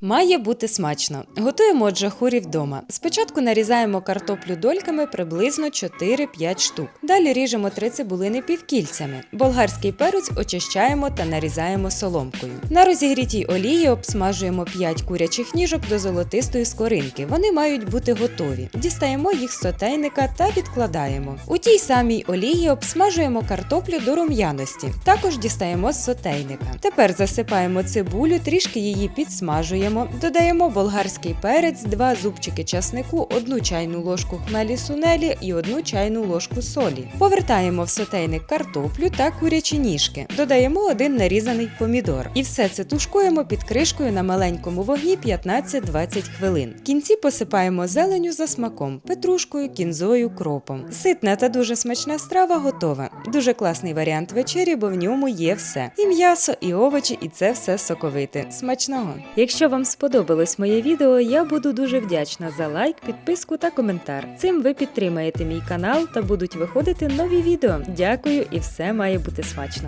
Має бути смачно. Готуємо джахурі вдома. Спочатку нарізаємо картоплю дольками приблизно 4-5 штук. Далі ріжемо три цибулини півкільцями. Болгарський перець очищаємо та нарізаємо соломкою. На розігрітій олії обсмажуємо 5 курячих ніжок до золотистої скоринки. Вони мають бути готові. Дістаємо їх з сотейника та відкладаємо. У тій самій олії обсмажуємо картоплю до рум'яності. Також дістаємо з сотейника. Тепер засипаємо цибулю, трішки її підсмажуємо, додаємо болгарський перець, 2 зубчики часнику, 1 чайну ложку хмелі сунелі і 1 чайну ложку солі. Повертаємо в сотейник картоплю та курячі ніжки. Додаємо один нарізаний помідор. І все це тушкуємо під кришкою на маленькому вогні 15-20 хвилин. В кінці посипаємо зеленю за смаком, петрушкою, кінзою, кропом. Ситна та дуже смачна страва готова. Дуже класний варіант вечері, бо в ньому є все: і м'ясо, і овочі, і це все соковите. Смачного! Якщо вам сподобалось моє відео, я буду дуже вдячна за лайк, підписку та коментар. Цим ви підтримаєте мій канал та будуть виходити нові відео. Дякую і все має бути смачно.